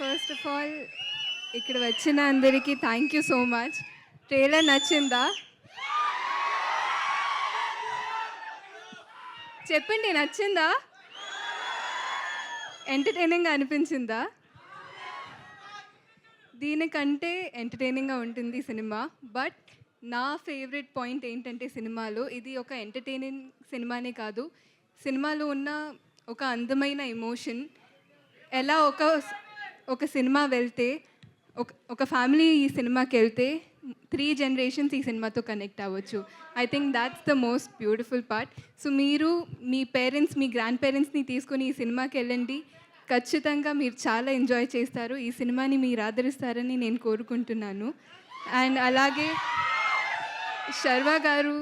First of all ఇక్కడ వచ్చిన అందరికీ thank you so much trailer నచ్చిందా? చెప్పండి నచ్చిందా? ఎంటర్టైనింగ్గా అనిపించిందా? దీనికంటే ఎంటర్టైనింగ్గా ఉంటుంది సినిమా. బట్ నా ఫేవరెట్ పాయింట్ ఏంటంటే సినిమాలో ఇది ఒక ఎంటర్టైనింగ్ సినిమానే కాదు. సినిమాలో ఉన్న ఒక అందమైన ఎమోషన్ ఎలా ఒక ఒక సినిమా వెళ్తే ఒక ఒక ఫ్యామిలీ ఈ సినిమాకి వెళ్తే త్రీ జనరేషన్స్ ఈ సినిమాతో కనెక్ట్ అవ్వచ్చు. I think that's the most beautiful part. So మీరు మీ పేరెంట్స్ మీ గ్రాండ్ పేరెంట్స్ని తీసుకొని ఈ సినిమాకి వెళ్ళండి. ఖచ్చితంగా మీరు చాలా ఎంజాయ్ చేస్తారు. ఈ సినిమాని మీరు ఆదరిస్తారని నేను కోరుకుంటున్నాను. అండ్ అలాగే శర్వా గారు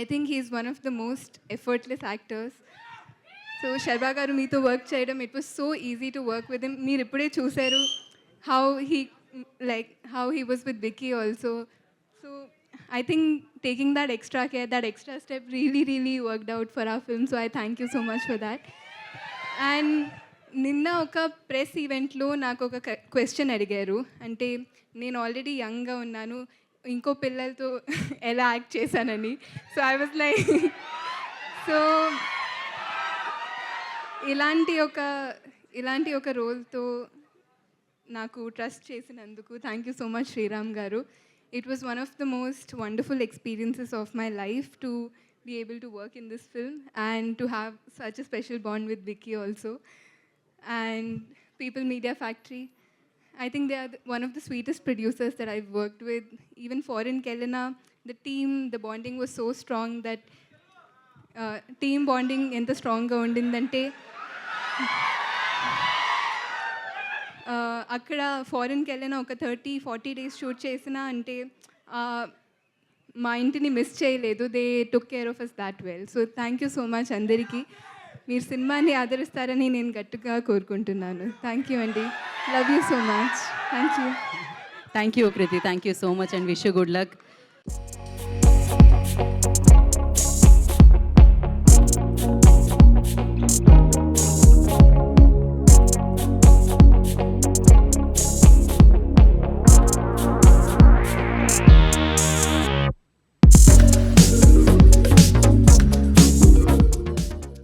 I think he's one of the most effortless actors. So Sharwa గారు మీతో వర్క్ చేయడం it was so easy to work with him మీరు ఇప్పుడే చూశారు how he like how he was with Vicky also so I think taking that extra care that extra step really really worked out for a film so I thank you so much for that and నిన్న ఒక press ఈవెంట్లో నాకు ఒక question అడిగారు. అంటే నేను already యంగ్గా ఉన్నాను. ఇంకో పిల్లలతో ఎలా యాక్ట్ చేశానని. So I was like so ఇలాంటి ఒక ఇలాంటి ఒక రోల్తో నాకు ట్రస్ట్ చేసినందుకు thank you so much Sriram గారు it was one of the most wonderful experiences of my life to be able to work in this film and to have such a special bond with Vicky also and People Media Factory I think they are one of the sweetest producers that I've worked with. Even Foreign Kelena, the team, the bonding was so strong that uh, team ఎంత స్ట్రాంగ్గా ఉండిందంటే అక్కడ ఫారిన్కి వెళ్ళిన ఒక thirty forty days shoot చేసిన అంటే మా ఇంటిని miss చేయలేదు. They took care of us that well so thank you so much అందరికీ. మీరు సినిమాని ఆదరిస్తారని నేను గట్టిగా కోరుకుంటున్నాను. థ్యాంక్ యూ అండి. Love you so much thank you thank you Preethi thank you so much and wish you good luck